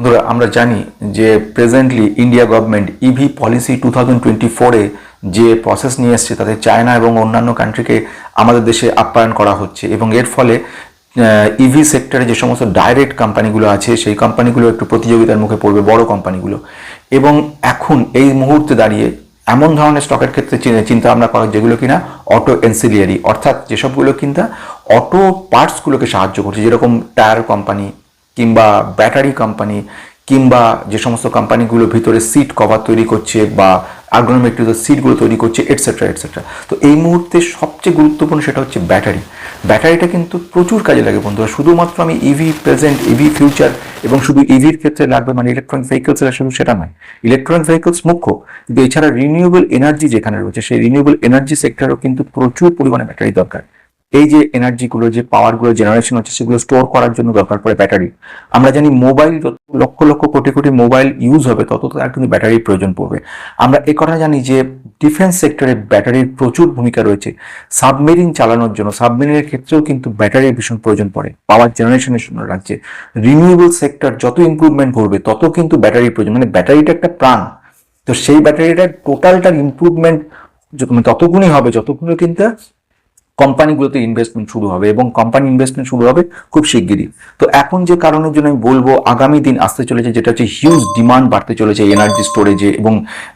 বন্ধুরা, আমরা জানি যে presently India government EV policy two thousand twenty ফোরে যে প্রসেস নিয়ে এসছে, তাতে চায়না এবং অন্যান্য কান্ট্রিকে আমাদের দেশে আপ্যায়ন করা হচ্ছে এবং এর ফলে ইভি সেক্টরে যে সমস্ত ডাইরেক্ট কোম্পানিগুলো আছে, সেই কোম্পানিগুলো একটু প্রতিযোগিতার মুখে পড়বে, বড় কোম্পানিগুলো এবং এখন এই মুহূর্তে দাঁড়িয়ে এমন ধরনের স্টকের ক্ষেত্রে চিন্তা ভাবনা করা যেগুলো কিনা অটো এনসিলিয়ারি অর্থাৎ যেসবগুলো কিনা অটো পার্টসগুলোকে সাহায্য করছে, যেরকম টায়ার কোম্পানি কিংবা ব্যাটারি কোম্পানি কিংবা যে সমস্ত কোম্পানিগুলো ভিতরে সিট কভার তৈরি করছে বা আর্গোনমেট্রিক সিটগুলো তৈরি করছে এটসেট্রা এটসেট্রা তো এই মুহূর্তে সবচেয়ে গুরুত্বপূর্ণ সেটা হচ্ছে ব্যাটারি। ব্যাটারিটা কিন্তু প্রচুর কাজে লাগে বন্ধুরা। শুধুমাত্র আমি ইভি প্রেজেন্ট ইভি ফিউচার এবং শুধু ইভির ক্ষেত্রে লাগবে মানে ইলেকট্রনিক ভেহিকলসের শুধু সেটা নয়। ইলেকট্রনিক ভেহিকলস মুখ্য। কিন্তু এছাড়া রিনিউয়েবল এনার্জি যেখানে রয়েছে, সেই রিনিউয়েবল এনার্জি সেক্টরও কিন্তু প্রচুর পরিমাণে ব্যাটারি দরকার। এই যে এনার্জিগুলো যে পাওয়ারগুলো জেনারেশন হচ্ছে, সেগুলো স্টোর করার জন্য দরকার পড়ে ব্যাটারি আমরা জানি মোবাইল যত লক্ষ লক্ষ কোটি কোটি মোবাইল ইউজ হবে, তত তার কিন্তু ব্যাটারির প্রয়োজন পড়বে। আমরা এ কথা জানি যে ডিফেন্স সেক্টরে ব্যাটারির প্রচুর ভূমিকা রয়েছে। সাবমেরিন চালানোর জন্য সাবমেরিনের ক্ষেত্রেও কিন্তু ব্যাটারির ভীষণ প্রয়োজন পড়ে পাওয়ার জেনারেশনের জন্য রাজ্যে। রিনিউয়েবল সেক্টর যত ইমপ্রুভমেন্ট করবে তত কিন্তু ব্যাটারির প্রয়োজন। মানে ব্যাটারিটা একটা প্রাণ। তো সেই ব্যাটারিটার টোটালটার ইমপ্রুভমেন্ট ততগুণই হবে, যতগুলো কিন্তু কোম্পানিগুলোতে ইনভেস্টমেন্ট শুরু হবে এবং কোম্পানি ইনভেস্টমেন্ট শুরু হবে খুব শিগগিরই। তো এখন যে কারণের জন্য আমি বলব, আগামী দিন আসতে চলেছে যেটা হচ্ছে হিউজ ডিমান্ড বাড়তে চলেছে এনার্জি স্টোরেজে এবং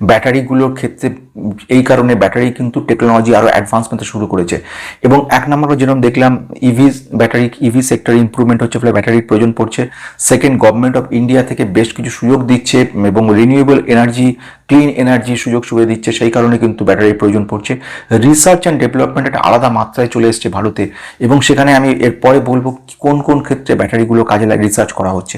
ব্যাটারিগুলোর ক্ষেত্রে এই কারণে ব্যাটারি কিন্তু টেকনোলজি আরও অ্যাডভান্সমেন্ট শুরু করেছে। এবং এক নম্বর যেরকম দেখলাম EV battery EV sector improvement হচ্ছে ফলে ব্যাটারির প্রয়োজন পড়ছে। সেকেন্ড গভর্নমেন্ট অফ ইন্ডিয়া থেকে বেশ কিছু সুযোগ দিচ্ছে এবং রিনিউয়েবল এনার্জি ক্লিন এনার্জি সুযোগ সুবিধা দিচ্ছে, সেই কারণে কিন্তু ব্যাটারির প্রয়োজন পড়ছে। রিসার্চ অ্যান্ড ডেভেলপমেন্ট একটা আলাদা মাত্রায় চলে এসছে ভারতে এবং সেখানে আমি এরপরে বলব কোন কোন ক্ষেত্রে ব্যাটারিগুলো কাজে লাগে রিসার্চ করা হচ্ছে।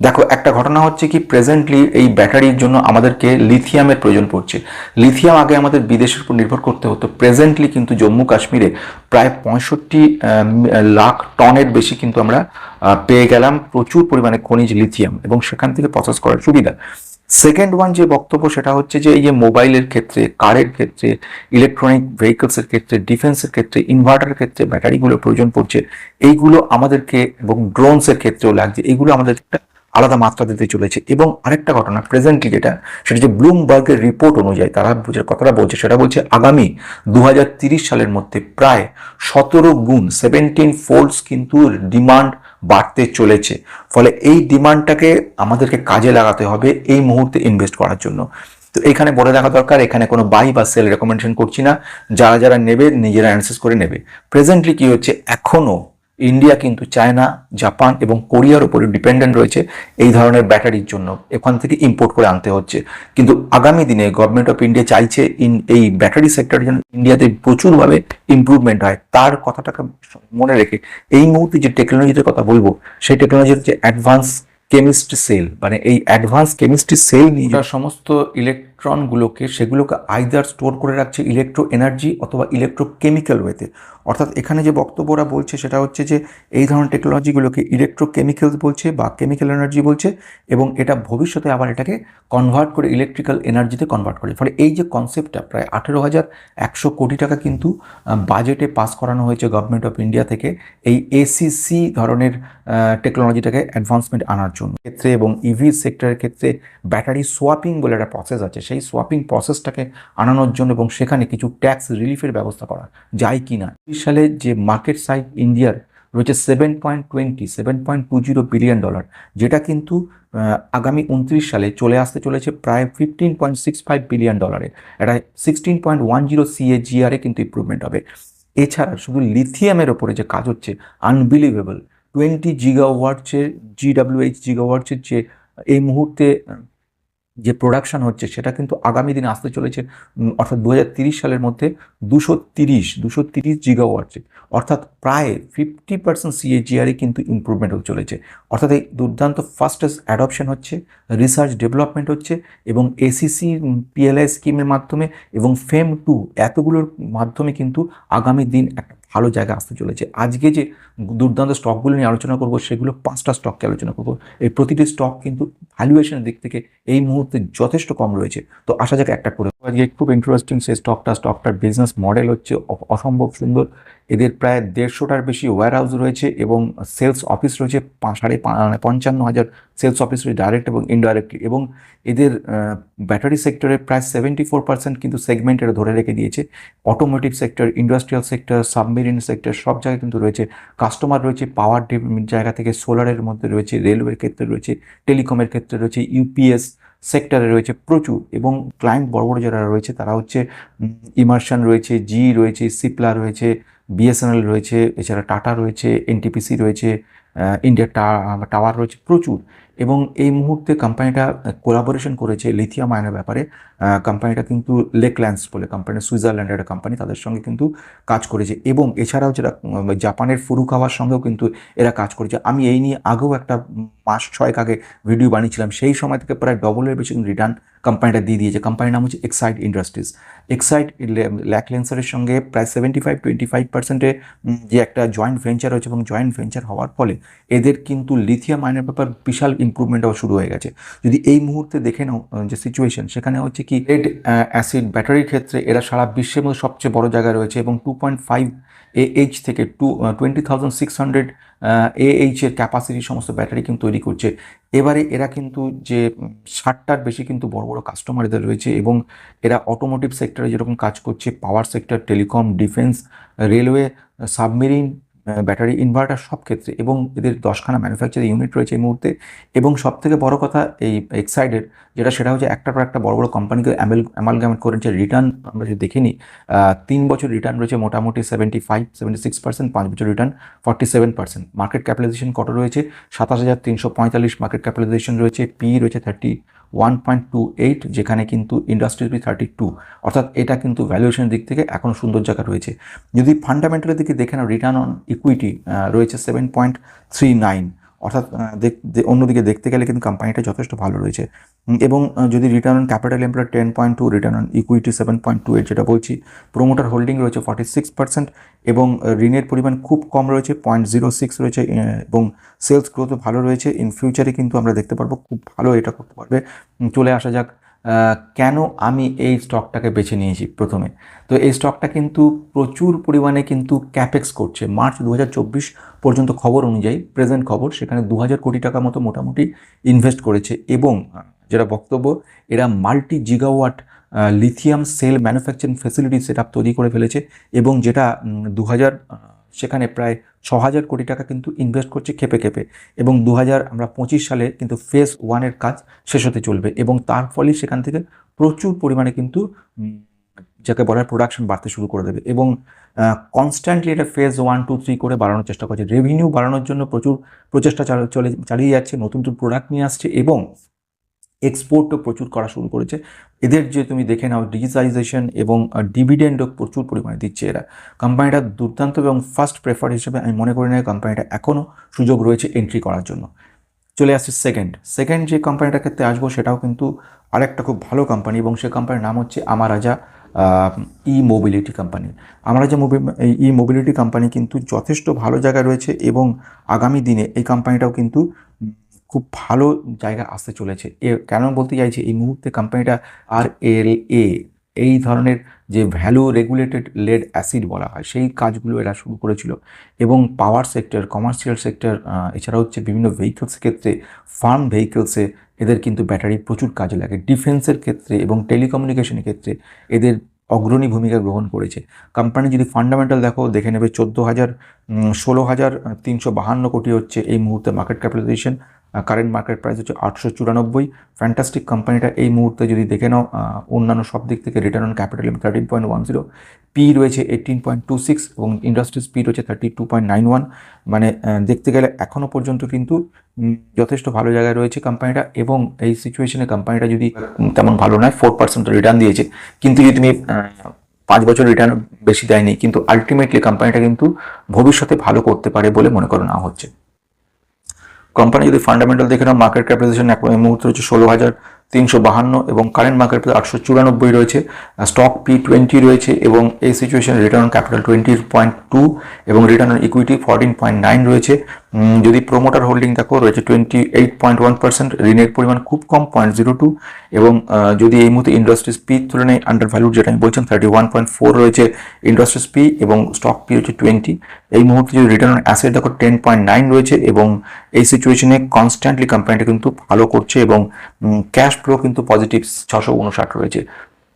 দেখো, একটা ঘটনা হচ্ছে কি প্রেজেন্টলি এই ব্যাটারির জন্য আমাদেরকে লিথিয়ামের প্রয়োজন পড়ছে। লিথিয়াম আগে আমাদের বিদেশের উপর নির্ভর করতে হতো। প্রেজেন্টলি কিন্তু জম্মু কাশ্মীরে প্রায় পঁয়ষট্টি লাখ টনের বেশি কিন্তু আমরা পেয়ে গেলাম প্রচুর পরিমাণে খনিজ লিথিয়াম এবং সেখান থেকে প্রসেস করার সুবিধা। সেকেন্ড ওয়ান যে বক্তব্য সেটা হচ্ছে যে এই যে মোবাইলের ক্ষেত্রে, কারের ক্ষেত্রে ইলেকট্রনিক ভেহিকলসের ক্ষেত্রে ডিফেন্সের ক্ষেত্রে ইনভার্টারের ক্ষেত্রে ব্যাটারিগুলো প্রয়োজন পড়ছে। এইগুলো আমাদেরকে এবং ড্রোনসের ক্ষেত্রেও লাগছে। এইগুলো আমাদের একটা আলাদা মাত্রা দিতে চলেছে। এবং আরেকটা ঘটনা প্রেজেন্টলি যেটা, সেটা যে ব্লুমবার্গের রিপোর্ট অনুযায়ী, তারা যে কথাটা বলছে সেটা বলছে আগামী দু সালের মধ্যে প্রায় সতেরো গুণ সেভেন্টিন ফোল্ডস কিন্তু ডিমান্ড বাড়তে চলেছে। ফলে এই ডিমান্ডটাকে আমাদেরকে কাজে লাগাতে হবে এই মুহূর্তে ইনভেস্ট করার জন্য। তো এখানে বলে রাখা দরকার, এখানে কোনো বাই বা সেল রেকমেন্ডেশন করছি না। যারা যারা নেবে, নিজেরা অ্যানসেস করে নেবে। প্রেজেন্টলি কি হচ্ছে, এখনও ইন্ডিয়া কিন্তু চায়না, জাপান এবং কোরিয়ার উপরে ডিপেন্ডেন্ট রয়েছে এই ধরনের ব্যাটারির জন্য। এখান থেকে ইম্পোর্ট করে আনতে হচ্ছে। কিন্তু আগামী দিনে গভর্নমেন্ট অফ ইন্ডিয়া চাইছে ইন এই ব্যাটারি সেক্টরের জন্য ইন্ডিয়াতে প্রচুরভাবে ইমপ্রুভমেন্ট হয়। তার কথাটাকে মনে রেখে এই মুহূর্তে যে টেকনোলজিতে কথা বলব, সেই টেকনোলজি হচ্ছে অ্যাডভান্স কেমিস্ট্রি সেল মানে এই অ্যাডভান্স কেমিস্ট্রি সেল নিয়ে সমস্ত ইলেকট্রনগুলোকে সেগুলোকে আইদার স্টোর করে রাখছে ইলেকট্রো এনার্জি অথবা ইলেকট্রোকেমিক্যাল ওয়েতে অর্থাৎ এখানে যে বক্তব্য ওরা বলছে সেটা হচ্ছে যে এই ধরনের টেকনোলজিগুলোকে ইলেকট্রোকেমিক্যালস বলছে বা কেমিক্যাল এনার্জি বলছে এবং এটা ভবিষ্যতে আবার এটাকে কনভার্ট করে ইলেকট্রিক্যাল এনার্জিতে কনভার্ট করে। ফলে এই যে কনসেপ্টটা প্রায় আঠেরো হাজার একশো কোটি টাকা কিন্তু বাজেটে পাস করানো হয়েছে গভর্নমেন্ট অফ ইন্ডিয়া থেকে এই এসিসি ধরনের টেকনোলজিটাকে অ্যাডভান্সমেন্ট আনার জন্য। ক্ষেত্রে এবং ইভি সেক্টরের ক্ষেত্রে ব্যাটারি সোয়াপিং বলে একটা প্রসেস আছে সেই সোয়াপিং প্রসেসটাকে আনানোর জন্য এবং সেখানে কিছু ট্যাক্স রিলিফের ব্যবস্থা করা যায় কি না সালে যে মার্কেট সাইজ ইন্ডিয়ার রয়েছে seven point twenty seven point two zero billion dollar যেটা কিন্তু আগামী উনত্রিশ সালে চলে আসতে চলেছে প্রায় fifteen point six five billion ডলারে এটা সিক্সটিন পয়েন্ট ওয়ান জিরো সিএজিআরে কিন্তু ইম্প্রুভমেন্ট হবে। এছাড়া শুধু লিথিয়ামের ওপরে যে কাজ হচ্ছে আনবিলিভেবল টোয়েন্টি জিগাওয়াটসের জিডাব্লিউএইচ জিগাওয়াটসের যে এই মুহূর্তে যে প্রোডাকশন হচ্ছে, সেটা কিন্তু আগামী দিনে আসতে চলেছে অর্থাৎ দু সালের মধ্যে দুশো তিরিশ দুশো তিরিশ জিগাওয়াটসে অর্থাৎ প্রায় ফিফটি পার্সেন্ট সিএজিআরই কিন্তু ইম্প্রুভমেন্ট হতে চলেছে। অর্থাৎ এই দুর্দান্ত ফাস্টেস্ট অ্যাডপশন হচ্ছে রিসার্চ ডেভেলপমেন্ট হচ্ছে এবং এসিসি পিএলআই স্কিমের মাধ্যমে এবং ফেম টু এতগুলোর মাধ্যমে কিন্তু আগামী দিন একটা ভালো জায়গা আসতে চলেছে। আজকে যে দুর্দান্ত স্টকগুলো নিয়ে আলোচনা করব, সেগুলো পাঁচটা স্টককে আলোচনা করব। এই প্রতিটি স্টক কিন্তু ভ্যালুয়েশনের দিক থেকে এই মুহূর্তে যথেষ্ট কম রয়েছে। তো আসা যাক একটা করে আজকে খুব ইন্টারেস্টিং সেই স্টকটা স্টকটার বিজনেস মডেল হচ্ছে অসম্ভব সুন্দর। এদের প্রায় দেড়শোটার বেশি ওয়্যার হাউস রয়েছে এবং সেলস অফিস রয়েছে সাড়ে মানে পঞ্চান্ন হাজার সেলস অফিস রয়েছে ডাইরেক্ট এবং ইনডাইরেক্টলি এবং এদের ব্যাটারি সেক্টরে প্রায় সেভেন্টি ফোর পার্সেন্ট কিন্তু সেগমেন্ট এরা ধরে রেখে দিয়েছে। Automotive sector industrial sector submarine sector সব জায়গায় কিন্তু রয়েছে। কাস্টমার রয়েছে পাওয়ার জায়গা থেকে সোলারের মধ্যে রয়েছে রেলওয়ের ক্ষেত্রে রয়েছে টেলিকমের ক্ষেত্রে রয়েছে ইউপিএস সেক্টরে রয়েছে প্রচুর এবং ক্লায়েন্ট বড় বড় যারা রয়েছে তারা হচ্ছে ইমার্শন রয়েছে জি রয়েছে সিপলা রয়েছে বিএসএনএল রয়েছে, এছাড়া টাটা রয়েছে এনটিপিসি রয়েছে ইন্ডিয়া টাওয়ার রয়েছে প্রচুর। এবং এই মুহূর্তে কোম্পানিটা কোলাবোরেশন করেছে লিথিয়াম আয়নের ব্যাপারে। কোম্পানিটা কিন্তু লেকল্যান্ডস বলে কোম্পানি সুইজারল্যান্ডের একটা কোম্পানি তাদের সঙ্গে কিন্তু কাজ করেছে। এবং এছাড়াও যেটা জাপানের ফুরুকাওয়ার সঙ্গেও কিন্তু এরা কাজ করেছে। আমি এই নিয়ে আগেও একটা মাস ছয়েক আগে ভিডিও বানিয়েছিলাম। সেই সময় থেকে প্রায় ডবলের বেশি রিটার্ন কোম্পানিটা দিয়ে দিয়েছে। কোম্পানির নাম হচ্ছে এক্সাইড ইন্ডাস্ট্রিজ এক্সাইড ল্যাক লেন্সারের সঙ্গে প্রায় সেভেন্টি ফাইভ টোয়েন্টি ফাইভ পার্সেন্টে যে একটা জয়েন্ট ভেঞ্চার হয়েছে এবং জয়েন্ট ভেঞ্চার হওয়ার ফলে এদের কিন্তু লিথিয়াম আয়নের ব্যাপার বিশাল ইম্প্রুভমেন্টও শুরু হয়ে গেছে। যদি এই মুহূর্তে দেখে নাও যে সিচুয়েশন সেখানে হচ্ছে কি রেড অ্যাসিড ব্যাটারির ক্ষেত্রে এরা সারা বিশ্বের মধ্যে সবচেয়ে বড় জায়গায় রয়েছে এবং two point five A H থেকে to twenty thousand six hundred H এর ক্যাপাসিটি সমস্ত ব্যাটারি কিন্তু তৈরি করছে। এবারে এরা কিন্তু যে ষাটটার বেশি কিন্তু বড় বড় কাস্টমার এদের রয়েছে এবং এরা অটোমোটিভ সেক্টরে যেরকম কাজ করছে power sector telecom defence railway submarine battery inverter সব ক্ষেত্রে এবং এদের দশখানা ম্যানুফ্যাকচারিং ইউনিট রয়েছে এই মুহূর্তে এবং সব থেকে বড় কথা এই এক্সাইডের যেটা সেটা হচ্ছে একটার পর একটা বড় বড় কোম্পানিকে অ্যামেল অ্যামালগামেট করেছে রিটার্ন আমরা যদি দেখে নিই তিন বছর রিটার্ন রয়েছে মোটামুটি seventy five seventy six percent পাঁচ বছর return forty seven percent market capitalisation কত রয়েছে? সাতাশ হাজার তিনশো পঁয়তাল্লিশ মার্কেট ক্যাপিটালাইজেশন রয়েছে। পি রয়েছে thirty one point two eight যেখানে কিন্তু ইন্ডাস্ট্রি থ্রি থার্টি টু অর্থাৎ এটা কিন্তু ভ্যালুয়েশনের দিক থেকে এখন সুন্দর জায়গা রয়েছে। যদি ফান্ডামেন্টালের দিকে দেখে নাও রিটার্ন অন ইকুইটি রয়েছে সেভেন পয়েন্ট থ্রি নাইন অর্থাৎ অন্যদিকে দেখতে গেলে কিন্তু কোম্পানিটা যথেষ্ট ভালো রয়েছে। এবং যদি return on capital employ ten point two return on equity seven point two eight যেটা বলছি প্রোমোটার হোল্ডিং রয়েছে ফর্টি সিক্স পার্সেন্ট এবং ঋণের পরিমাণ খুব কম রয়েছে পয়েন্ট জিরো সিক্স রয়েছে এবং সেলস গ্রোথও ভালো রয়েছে। ইন ফিউচারে কিন্তু আমরা দেখতে পারব খুব ভালো এটা করতে পারবে। চলে আসা যাক কেন আমি এই স্টকটাকে বেছে নিয়েছি প্রথমে? তো এই স্টকটা কিন্তু প্রচুর পরিমাণে কিন্তু ক্যাপেক্স করছে। মার্চ দু হাজার চব্বিশ পর্যন্ত খবর অনুযায়ী প্রেজেন্ট খবর, সেখানে দু হাজার কোটি টাকা মতো মোটামুটি ইনভেস্ট করেছে এবং যেটা বক্তব্য, এরা multi gigawatt lithium cell manufacturing facility set তৈরি করে ফেলেছে এবং যেটা দু হাজার সেখানে প্রায় ছ হাজার কোটি টাকা কিন্তু ইনভেস্ট করছে খেপে খেপে এবং দু হাজার আমরা পঁচিশ সালে কিন্তু ফেজ ওয়ানের কাজ শেষ হতে চলবে এবং তার ফলে সেখান থেকে প্রচুর পরিমাণে কিন্তু যাকে বলার প্রোডাকশন বাড়তে শুরু করে দেবে এবং কনস্ট্যান্টলি এটা ফেজ ওয়ান টু থ্রি করে বাড়ানোর চেষ্টা করছে। রেভিনিউ বাড়ানোর জন্য প্রচুর প্রচেষ্টা চালা- চলে, চালিয়ে যাচ্ছে, নতুন নতুন প্রোডাক্ট নিয়ে আসছে এবং এক্সপোর্টও প্রচুর করা শুরু করেছে। এদের যে তুমি দেখে নাও ডিজিটালাইজেশন এবং ডিভিডেন্ডও প্রচুর পরিমাণে দিচ্ছে এরা। কোম্পানিটা দুর্দান্ত এবং ফার্স্ট প্রেফার হিসেবে আমি মনে করি না কোম্পানিটা এখনও সুযোগ রয়েছে এন্ট্রি করার জন্য। চলে আসছে সেকেন্ড সেকেন্ড যে কোম্পানিটার ক্ষেত্রে আসব সেটাও কিন্তু আরেকটা খুব ভালো কোম্পানি এবং সে কোম্পানির নাম হচ্ছে Amara Raja E mobility company Amara Raja mobi E mobility company কিন্তু যথেষ্ট ভালো জায়গায় রয়েছে এবং আগামী দিনে এই কোম্পানিটাও কিন্তু খুব ভালো জায়গা আসতে চলেছে। এ কেন বলতে চাইছি? এই মুহূর্তে কোম্পানিটা আর এল এ এই ধরনের যে ভ্যালু রেগুলেটেড লেড অ্যাসিড বলা হয়, সেই কাজগুলো এরা শুরু করেছিল। এবং পাওয়ার সেক্টর কমার্শিয়াল সেক্টর এছাড়া হচ্ছে বিভিন্ন ভেহিকলস ক্ষেত্রে ফার্ম ভেহিকলসে এদের কিন্তু ব্যাটারি প্রচুর কাজে লাগে। ডিফেন্সের ক্ষেত্রে এবং টেলিকমিউনিকেশনের ক্ষেত্রে এদের অগ্রণী ভূমিকা গ্রহণ করেছে। কোম্পানি যদি ফান্ডামেন্টাল দেখো, দেখে নেবে চোদ্দ হাজার ষোলো হাজার তিনশো বাহান্ন কোটি হচ্ছে এই মুহূর্তে market capitalization current market price হচ্ছে আটশো চুরানব্বই। ফ্যান্টাস্টিক কোম্পানিটা এই মুহূর্তে যদি দেখে নাও অন্যান্য সব দিক থেকে return on capital thirteen point one zero P রয়েছে এইটিন পয়েন্ট টু সিক্স এবং ইন্ডাস্ট্রি স্পিড রয়েছে thirty two point nine one মানে দেখতে গেলে এখনও পর্যন্ত কিন্তু যথেষ্ট ভালো জায়গায় রয়েছে কোম্পানিটা এবং এই সিচুয়েশনে কোম্পানিটা যদি তেমন ভালো নয় ফোর পার্সেন্ট রিটার্ন দিয়েছে। কিন্তু যদি তুমি পাঁচ বছর রিটার্ন বেশি দেয়নি, কিন্তু আলটিমেটলি কোম্পানিটা কিন্তু ভবিষ্যতে ভালো করতে পারে বলে মনে করো না হচ্ছে। কোম্পানি যদি ফান্ডামেন্টাল দেখে নাও মার্কেট ক্যাপিটালাইজেশন এক এই মুহূর্তে রয়েছে ষোলো হাজার তিনশো বাহান্ন এবং কারেন্ট মার্কেট আটশো চুরানব্বই রয়েছে। স্টক পি টোয়েন্টি রয়েছে এবং এই সিচুয়েশনে return on capital twenty point two এবং return on equity fourteen point nine রয়েছে। যদি প্রোমোটার হোল্ডিং দেখো, রয়েছে twenty eight point one percent ঋণের পরিমাণ খুব কম পয়েন্ট জিরো টু এবং যদি এই মুহূর্তে ইন্ডাস্ট্রিজ পি তুলনায় আন্ডার ভ্যালুড যেটা আমি বলছিলাম থার্টি ওয়ান পয়েন্ট ফোর রয়েছে ইন্ডাস্ট্রিজ পি এবং স্টক পি রয়েছে টোয়েন্টি এই মুহূর্তে যদি রিটার্ন অন অ্যাসেট দেখো টেন পয়েন্ট নাইন রয়েছে, এবং এই সিচুয়েশনে কনস্ট্যান্টলি কোম্পানিটা কিন্তু ভালো করছে, এবং ক্যাশ ফ্লো কিন্তু পজিটিভ ছশো উনষাট রয়েছে।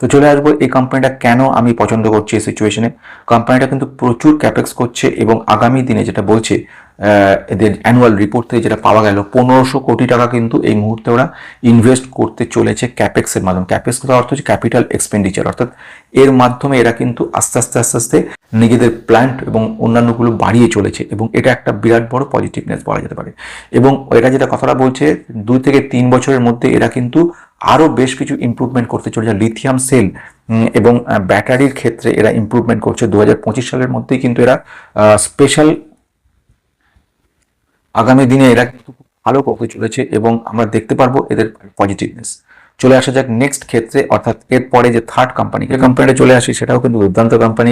তো চলে আসব এই কোম্পানিটা কেন আমি পছন্দ করছি এই সিচুয়েশনে কোম্পানিটা কিন্তু প্রচুর ক্যাপেক্স করছে এবং আগামী দিনে যেটা বলছে এদের অ্যানুয়াল রিপোর্ট থেকে যেটা পাওয়া গেল, পনেরোশো কোটি টাকা কিন্তু এই মুহূর্তে ওরা ইনভেস্ট করতে চলেছে ক্যাপেক্সের মাধ্যমে। ক্যাপেক্স অর্থ হচ্ছে ক্যাপিটাল এক্সপেন্ডিচার অর্থাৎ এর মাধ্যমে এরা কিন্তু আস্তে আস্তে আস্তে আস্তে নিজেদের প্ল্যান্ট এবং অন্যান্যগুলো বাড়িয়ে চলেছে এবং এটা একটা বিরাট বড় পজিটিভনেস বলা যেতে পারে। এবং এরা যেটা কথাটা বলছে, দুই থেকে তিন বছরের মধ্যে এরা কিন্তু আরও বেশ কিছু ইমপ্রুভমেন্ট করতে চলেছে। লিথিয়াম সেল এবং ব্যাটারির ক্ষেত্রে এরা ইমপ্রুভমেন্ট করছে। দু হাজার পঁচিশ সালের মধ্যেই কিন্তু এরা স্পেশাল আগামী দিনে এরা কিন্তু ভালো করতে চলেছে এবং আমরা দেখতে পারব এদের পজিটিভনেস চলে আসা যাক নেক্সট ক্ষেত্রে, অর্থাৎ এরপরে যে থার্ড কোম্পানি কোম্পানিটা চলে আসি, সেটাও কিন্তু দুর্দান্ত company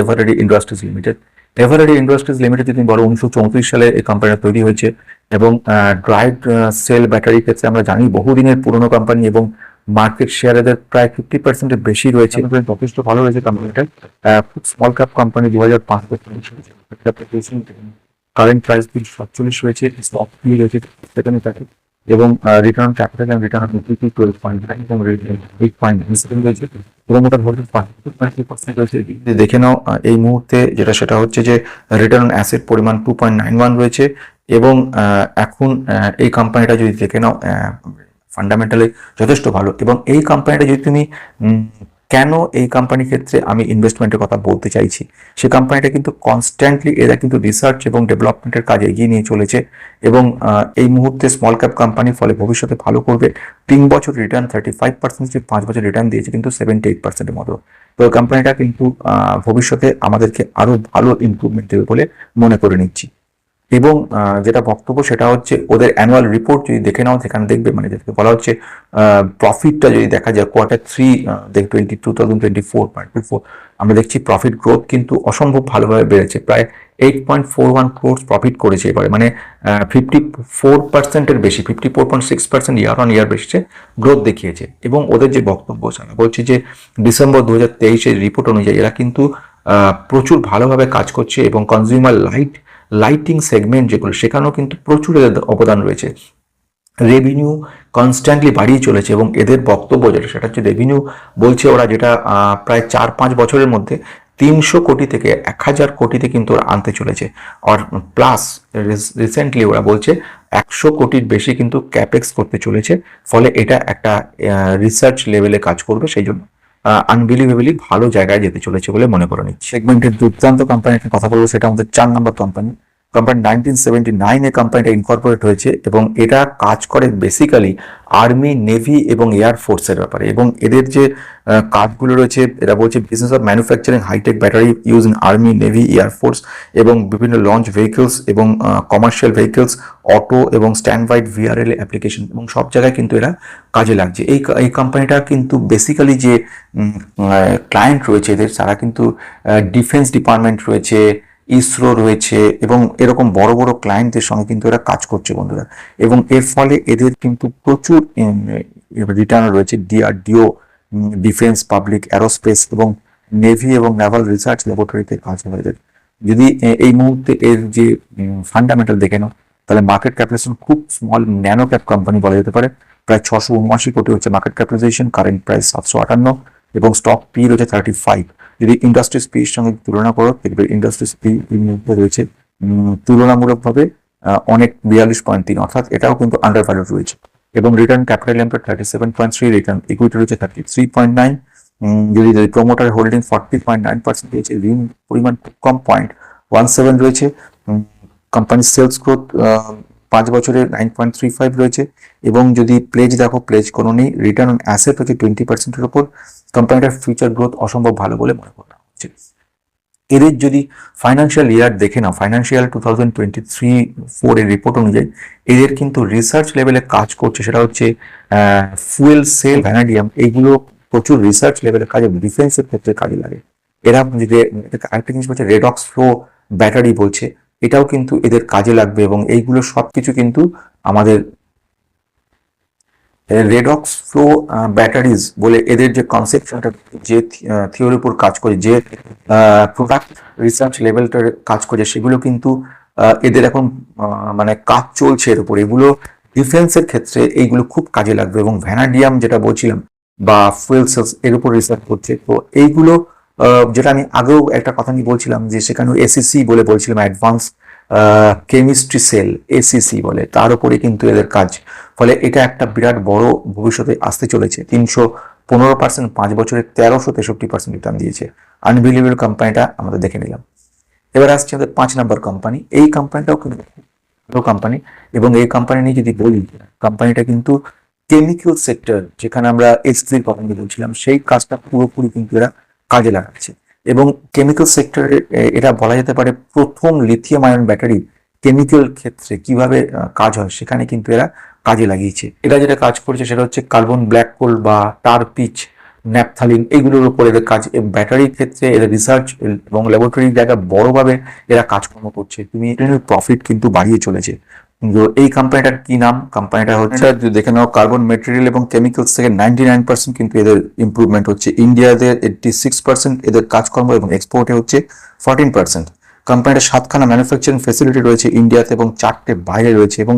Eveready Industries Limited Eveready Industries Limited যদি বলো উনিশশো চৌত্রিশ সালে এই কোম্পানিটা তৈরি হয়েছে এবং ড্রাইড সেল ব্যাটারি ক্ষেত্রে আমরা জানি বহুদিনের পুরনো কোম্পানি এবং মার্কেট শেয়ার এদের প্রায় ফিফটি পার্সেন্টের বেশি রয়েছে। যথেষ্ট ভালো রয়েছে কোম্পানিটা খুব স্মল ক্যাপ কোম্পানি দু হাজার পাঁচ কারেন্ট প্রাইস বিল সাতচল্লিশ রয়েছে স্টক ফি রয়েছে সেখানে থাকে এবং return capital and return on equity twelve point nine এবং এইট পয়েন্ট রয়েছে। প্রোমোটার হোল্ডিং পার্সেন্ট রয়েছে দেখে নাও এই মুহূর্তে যেটা, সেটা হচ্ছে যে রিটার্ন অন অ্যাসেট পরিমাণ টু পয়েন্ট নাইন ওয়ান রয়েছে এবং এখন এই কোম্পানিটা যদি দেখে নাও ফান্ডামেন্টালি যথেষ্ট ভালো এবং এই কোম্পানিটা যদি তুমি কেন এই কোম্পানির ক্ষেত্রে আমি ইনভেস্টমেন্টের কথা বলতে চাইছি? সে কোম্পানিটা কিন্তু কনস্ট্যান্টলি এরা কিন্তু রিসার্চ এবং ডেভেলপমেন্টের কাজে এগিয়ে নিয়ে চলেছে এবং এই মুহূর্তে স্মল ক্যাপ কোম্পানির ফলে ভবিষ্যতে ভালো করবে। তিন বছর রিটার্ন থার্টি ফাইভ পার্সেন্ট পাঁচ বছর রিটার্ন দিয়েছে কিন্তু সেভেন্টি এইট পার্সেন্টের মতো। তো কোম্পানিটা কিন্তু ভবিষ্যতে আমাদেরকে আরও ভালো ইমপ্রুভমেন্ট দেবে বলে মনে করে নিচ্ছি। এবং যেটা বক্তব্য সেটা হচ্ছে ওদের অ্যানুয়াল রিপোর্ট যদি দেখে নাও, সেখানে দেখবে মানে যেটাকে বলা হচ্ছে প্রফিটটা যদি দেখা যায় কোয়ার্টার থ্রি দেখ twenty two thousand twenty four point two four আমরা দেখছি প্রফিট গ্রোথ কিন্তু অসম্ভব ভালোভাবে বেড়েছে, প্রায় eight point four one crores profit করেছে এবারে মানে ফিফটি ফোর পার্সেন্টের বেশি fifty four point six percent year on year বেসিসে গ্রোথ দেখিয়েছে। এবং ওদের যে বক্তব্য বলছে যে ডিসেম্বর দু হাজার তেইশের রিপোর্ট অনুযায়ী এরা কিন্তু প্রচুর ভালোভাবে কাজ করছে এবং কনজিউমার লাইট লাইটিং সেগমেন্ট যেগুলো, সেখানেও কিন্তু প্রচুর এদের অবদান রয়েছে। রেভিনিউ কনস্ট্যান্টলি বাড়িয়ে চলেছে এবং এদের বক্তব্য যেটা, সেটা হচ্ছে রেভিনিউ বলছে ওরা যেটা প্রায় চার পাঁচ বছরের মধ্যে তিনশো কোটি থেকে এক হাজার কোটিতে কিন্তু ওরা আনতে চলেছে। আর প্লাস রিসেন্টলি ওরা বলছে একশো কোটির বেশি কিন্তু ক্যাপেক্স করতে চলেছে। ফলে এটা একটা রিসার্চ লেভেলে কাজ করবে, সেই জন্য। আনবিলিভেবলি ভালো জায়গায় যেতে চলেছে বলে মনে করে নিচ্ছি। সেগমেন্টের দুর্দান্ত কোম্পানি একটা কথা বলব, সেটা আমাদের চার নম্বর কোম্পানি কোম্পানি নাইনটিন সেভেন্টি নাইনে কোম্পানিটা ইনকর্পোরেট হয়েছে এবং এটা কাজ করে বেসিক্যালি আর্মি নেভি এবং এয়ার ফোর্সের ব্যাপারে। এবং এদের যে কাজগুলো রয়েছে, এরা বলছে business of manufacturing hitech battery use in army navy air force এবং বিভিন্ন লঞ্চ ভেহিকলস এবং কমার্শিয়াল ভেহিকলস অটো এবং স্ট্যান্ড বাইড ভিআরএল অ্যাপ্লিকেশন এবং সব জায়গায় কিন্তু এরা কাজে লাগছে। এই এই কোম্পানিটা কিন্তু বেসিক্যালি যে ক্লায়েন্ট রয়েছে এদের, তারা কিন্তু ডিফেন্স ডিপার্টমেন্ট রয়েছে ইসরো রয়েছে এবং এরকম বড় বড় ক্লায়েন্টদের সঙ্গে কিন্তু এরা কাজ করছে বন্ধুরা। এবং এর ফলে এদের কিন্তু প্রচুর রিটার্ন রয়েছে। ডিআরডিও ডিফেন্স পাবলিক অ্যারোস্পেস এবং নেভি এবং নেভাল রিসার্চ ল্যাবরেটরিতে কাজ হয়ে এদের। যদি এই মুহূর্তে এর যে ফান্ডামেন্টাল দেখে নাও, তাহলে মার্কেট ক্যাপিটালাইজেশন খুব স্মল ন্যানো ক্যাপ কোম্পানি বলা যেতে পারে। প্রায় ছশো উনআশি কোটি হচ্ছে মার্কেট ক্যাপিটালাইজেশন কারেন্ট প্রাইস সাতশো আটান্ন এবং স্টক পি রয়েছে থার্টি ফাইভ যদি ইন্ডাস্ট্রিজ পির সঙ্গে তুলনা করো দেখবে ইন্ডাস্ট্রিজ পি মধ্যে রয়েছে তুলনামূলকভাবে অনেক বিয়াল্লিশ পয়েন্ট তিন, অর্থাৎ এটাও কিন্তু আন্ডার ভ্যালুড রয়েছে। এবং return capital employed thirty seven point three return equity রয়েছে থার্টি থ্রি পয়েন্ট নাইন যদি যদি promoter holding forty point nine percent রয়েছে, ঋণ পরিমাণ কম পয়েন্ট ওয়ান সেভেন রয়েছে কোম্পানির সেলস গ্রোথ পাঁচ বছরে নাইন পয়েন্ট থ্রি ফাইভ রয়েছে এবং যদি প্লেজ দেখো প্লেজ কোনো নেই রিটার্ন অন অ্যাসেট হচ্ছে টোয়েন্টি পার্সেন্টের উপর কোম্পানিটার ফিউচার গ্রোথ অসম্ভব ভালো বলে মনে করা হচ্ছে এদের যদি ফাইন্যান্সিয়াল ইয়ার দেখে নাও financial two thousand twenty three four এর রিপোর্ট অনুযায়ী, এদের কিন্তু রিসার্চ লেভেলে কাজ করছে, সেটা হচ্ছে ফুয়েল সেল ভ্যানাডিয়াম এইগুলো প্রচুর রিসার্চ লেভেলে কাজে ডিফেন্সের ক্ষেত্রে কাজে লাগে। এরা যদি, আরেকটা জিনিস বলছে রেডক্স ফ্লো ব্যাটারি বলছে এটাও কিন্তু এদের কাজে লাগবে এবং এইগুলো সব কিছু কিন্তু আমাদের রেডক্স ফ্লো ব্যাটারিজ বলে এদের যে কনসেপ্ট যে থিওরির উপর কাজ করে, যে প্রোডাক্ট রিসার্চ লেভেলটার কাজ করে, সেগুলো কিন্তু এদের এখন মানে কাজ চলছে এর উপর। এগুলো ডিফেন্সের ক্ষেত্রে এইগুলো খুব কাজে লাগবে এবং ভ্যানাডিয়াম যেটা বলছিলাম, বা ফুয়েল সেলস এর উপর রিসার্চ করছে। তো এইগুলো যেটা আমি আগেও একটা কথা নিয়ে বলছিলাম যে সেখানে এসিসি বলে বলছিলাম অ্যাডভান্স কেমিস্ট্রি সেল এসিসি বলে। তার উপরে কিন্তু এদের কাজ। ফলে এটা একটা বিরাট বড় ভবিষ্যতে আসতে চলেছে। তিনশো পনেরো পার্সেন্ট পাঁচ বছরে তেরোশো তেষট্টি পার্সেন্ট রিটার্ন দিয়েছে। আনবিলিভেবল কোম্পানিটা আমরা দেখে নিলাম। এবার আসছে আমাদের পাঁচ নাম্বার কোম্পানি এই কোম্পানিটাও কিন্তু ভালো কোম্পানি এবং এই কোম্পানি নিয়ে যদি বলি কোম্পানিটা কিন্তু কেমিক্যাল সেক্টর যেখানে আমরা এক্সপ্রির কথা নিয়ে বলছিলাম, সেই কাজটা পুরোপুরি কিন্তু এরা কাজে লাগাচ্ছে। এবং কেমিক্যাল সেক্টরে এটা বলা যেতে পারে প্রথম লিথিয়াম আয়ন ব্যাটারি কেমিক্যাল ক্ষেত্রে কীভাবে কাজ হয়, সেখানে কিন্তু এরা কাজে লাগিয়েছে। এরা যেটা কাজ করছে সেটা হচ্ছে কার্বন ব্ল্যাক কোল বা টার পিচ ন্যাপথালিন এইগুলোর উপর এদের কাজ। ব্যাটারির ক্ষেত্রে এদের রিসার্চ এবং ল্যাবরেটরির জায়গায় বড়ভাবে এরা কাজকর্ম করছে। তুমি প্রফিট কিন্তু বাড়িয়ে চলেছে। এই কোম্পানিটার কি নাম? কোম্পানিটা হচ্ছে দেখে নাও কার্বন মেটেরিয়াল এবং কেমিক্যালস থেকে নাইনটি নাইন পার্সেন্ট কিন্তু এদের ইমপ্রুভমেন্ট হচ্ছে। ইন্ডিয়াতে এইটটি সিক্স পার্সেন্ট এদের কাজকর্ম এবং এক্সপোর্টে হচ্ছে ফর্টিন পার্সেন্ট কোম্পানিটা সাতখানা ম্যানুফ্যাকচারিং ফেসিলিটি রয়েছে ইন্ডিয়াতে এবং চারটে বাইরে রয়েছে এবং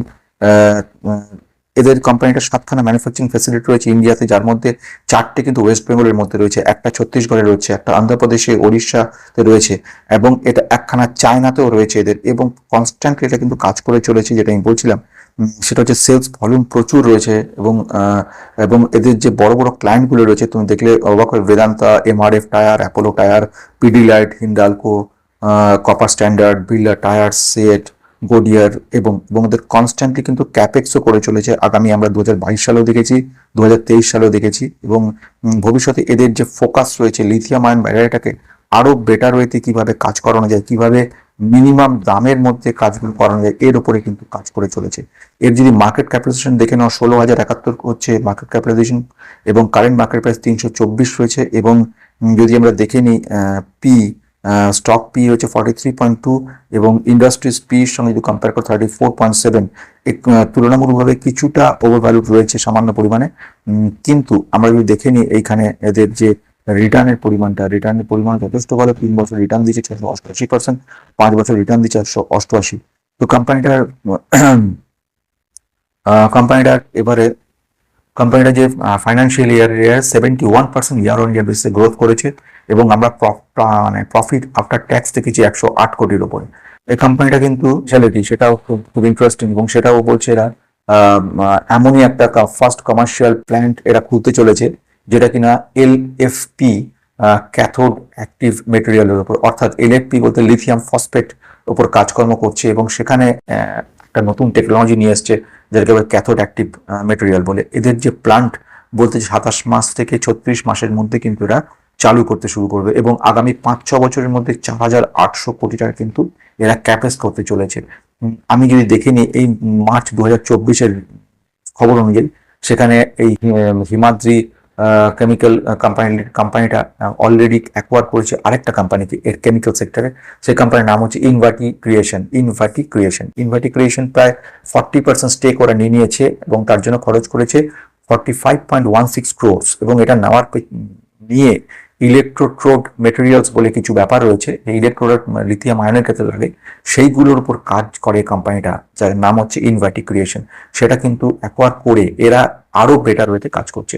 এদের কোম্পানিটার সাতখানা ম্যানুফ্যাকচারিং ফেসিলিটি রয়েছে ইন্ডিয়াতে, যার মধ্যে চারটে কিন্তু ওয়েস্ট বেঙ্গলের মধ্যে রয়েছে। একটা ছত্তিশগড়ে রয়েছে, একটা অন্ধ্রপ্রদেশে, ওড়িশাতে রয়েছে এবং এটা একখানা চায়নাতেও রয়েছে এদের এবং কনস্ট্যান্টলি এটা কিন্তু কাজ করে চলেছে, যেটা আমি বলছিলাম। সেটা হচ্ছে সেলস ভলিউম প্রচুর রয়েছে এবং এবং এদের যে বড় বড় ক্লায়েন্টগুলো রয়েছে, তুমি দেখলে অবাক হয় Vedanta MRF tyre Apollo tyre Pidilite Hindalco copper standard Birla tyre CEAT Goodyear এবং এবং ওদের কনস্ট্যান্টলি কিন্তু ক্যাপেক্সও করে চলেছে। আগামী আমরা দু হাজার বাইশ সালেও দেখেছি দু হাজার তেইশ সালেও দেখেছি এবং ভবিষ্যতে এদের যে ফোকাস রয়েছে লিথিয়াম আয়ন ব্যাটারিটাকে আরও বেটার ওয়েতে কীভাবে কাজ করানো যায়, কীভাবে মিনিমাম দামের মধ্যে কাজগুলো করানো যায়, এর উপরে কিন্তু কাজ করে চলেছে। এর যদি মার্কেট ক্যাপিটালাইজেশন দেখে নাও ষোলো হাজার একাত্তর হচ্ছে মার্কেট ক্যাপিটালাইজেশন এবং কারেন্ট মার্কেট প্রাইস তিনশো চব্বিশ রয়েছে এবং যদি আমরা দেখে নিই পি স্টক পি হচ্ছে ফর্টি থ্রি পয়েন্ট টু এবং ইন্ডাস্ট্রিজ পি সঙ্গে যদি কম্পেয়ার করে থার্টি ফোর পয়েন্ট সেভেন তুলনামূলকভাবে কিছুটা ওভার ভ্যালু রয়েছে সামান্য পরিমাণে। কিন্তু আমরা যদি দেখে নিই, এইখানে এদের যে রিটার্নের পরিমাণটা রিটার্নের পরিমাণ যথেষ্ট ভালো, তিন বছর রিটার্ন দিচ্ছে ছশো অষ্টআশি পার্সেন্ট পাঁচ বছর রিটার্ন দিচ্ছে একশো অষ্টআশি। তো কোম্পানিটার কোম্পানিটার এবারে কোম্পানিটা যে financial year year seventy one percent year on year বেসিসে গ্রোথ করেছে এবং আমরা মানে প্রফিট আফটার ট্যাক্স দেখেছি একশো আট কোটির ওপরে এই কোম্পানিটা কিন্তু স্পেশালিটি সেটাও খুব খুব ইন্টারেস্টিং এবং সেটাও বলছে এরা এমনই একটা ফার্স্ট কমার্শিয়াল প্ল্যান্ট এরা খুলতে চলেছে যেটা কিনা L F P cathode active মেটেরিয়ালের উপর, অর্থাৎ এল এফ পি বলতে লিথিয়াম ফসফেট উপর কাজকর্ম করছে এবং সেখানে একটা নতুন টেকনোলজি নিয়ে এসছে যেটাকে আবার ক্যাথোড অ্যাক্টিভ মেটেরিয়াল বলে। এদের যে প্লান্ট বলতে সাতাশ মাস থেকে ছত্রিশ মাসের মধ্যে কিন্তু এরা চালু করতে শুরু করবে এবং আগামী পাঁচ, ছ বছরের মধ্যে চার হাজার আটশো কোটি টাকা কিন্তু এরা ক্যাপেস করতে চলেছে। আমি যদি দেখে নিই, এই মার্চ দু হাজার চব্বিশের খবর অনুযায়ী সেখানে এই হিমাদ্রি কেমিক্যাল কোম্পানি কোম্পানিটা অলরেডি অ্যাকোয়ার করেছে আরেকটা কোম্পানিকে এর কেমিক্যাল সেক্টরে সেই কোম্পানির নাম হচ্ছে Invati Creation Invati Creation Invati Creation প্রায় ফর্টি পার্সেন্ট স্টেক ওরা নিয়ে নিয়েছে এবং তার জন্য খরচ করেছে forty five point one six crores এবং এটা নেওয়ার নিয়ে ইলেকট্রোট্রোড মেটেরিয়ালস বলে কিছু ব্যাপার রয়েছে। ইলেকট্রোড লিথিয়াম আয়নের ক্ষেত্রে লাগে, সেইগুলোর উপর কাজ করে কোম্পানিটা যার নাম হচ্ছে ইনভার্টি ক্রিয়েশন সেটা কিন্তু অ্যাকোয়ার করে এরা আরও বেটার ওয়েতে কাজ করছে।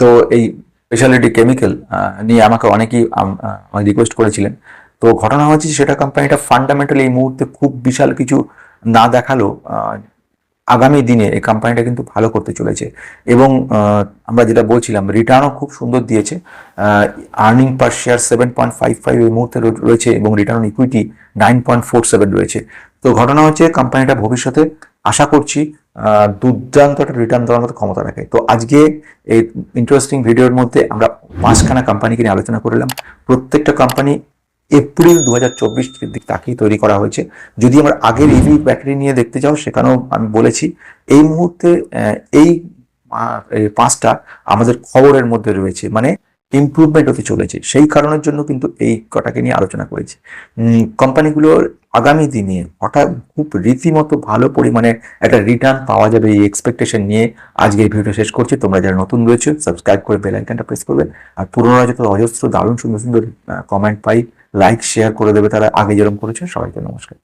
তো এই স্পেশালিটি কেমিক্যাল নিয়ে আমাকে অনেকেই রিকোয়েস্ট করেছিলেন। তো ঘটনা হচ্ছে সেটা কোম্পানিটা ফান্ডামেন্টালি এই মুহূর্তে খুব বিশাল কিছু না দেখাল আগামী দিনে এই কোম্পানিটা কিন্তু ভালো করতে চলেছে। এবং আমরা যেটা বলছিলাম রিটার্নও খুব সুন্দর দিয়েছে। Earning per share seven point five five এই মুহূর্তে রয়েছে এবং return equity nine point four seven রয়েছে। তো ঘটনা হচ্ছে কোম্পানিটা ভবিষ্যতে আশা করছি দুর্দান্ত একটা রিটার্ন দেওয়ার মতো ক্ষমতা রাখে। তো আজকে এই ইন্টারেস্টিং ভিডিওর মধ্যে আমরা পাঁচখানা কোম্পানিকে নিয়ে আলোচনা করলাম প্রত্যেকটা কোম্পানি এপ্রিল দু হাজার চব্বিশ দিক তাকিয়ে তৈরি করা হয়েছে। যদি আমরা আগের ইভি ব্যাটারি নিয়ে দেখতে যাও সেখানেও আমি বলেছি এই মুহূর্তে এই পাঁচটা আমাদের খবরের মধ্যে রয়েছে। মানে ইমপ্রুভমেন্ট হতে চলেছে। সেই কারণের জন্য কিন্তু এই কটাকে নিয়ে আলোচনা করেছি। কোম্পানিগুলোর আগামী দিনে হঠাৎ খুব রীতিমতো ভালো পরিমাণে একটা রিটার্ন পাওয়া যাবে এই এক্সপেকটেশন নিয়ে। আজকে এই ভিডিওটা শেষ করছি। তোমরা যারা নতুন রয়েছে সাবস্ক্রাইব করে বেল আইকনটা প্রেস করবে। আর পুরোনো যত অজস্র দারুণ সুন্দর সুন্দর কমেন্ট পাই। লাইক শেয়ার করে দেবে তারা। আগে যেরকম করেছে সবাইকে নমস্কার।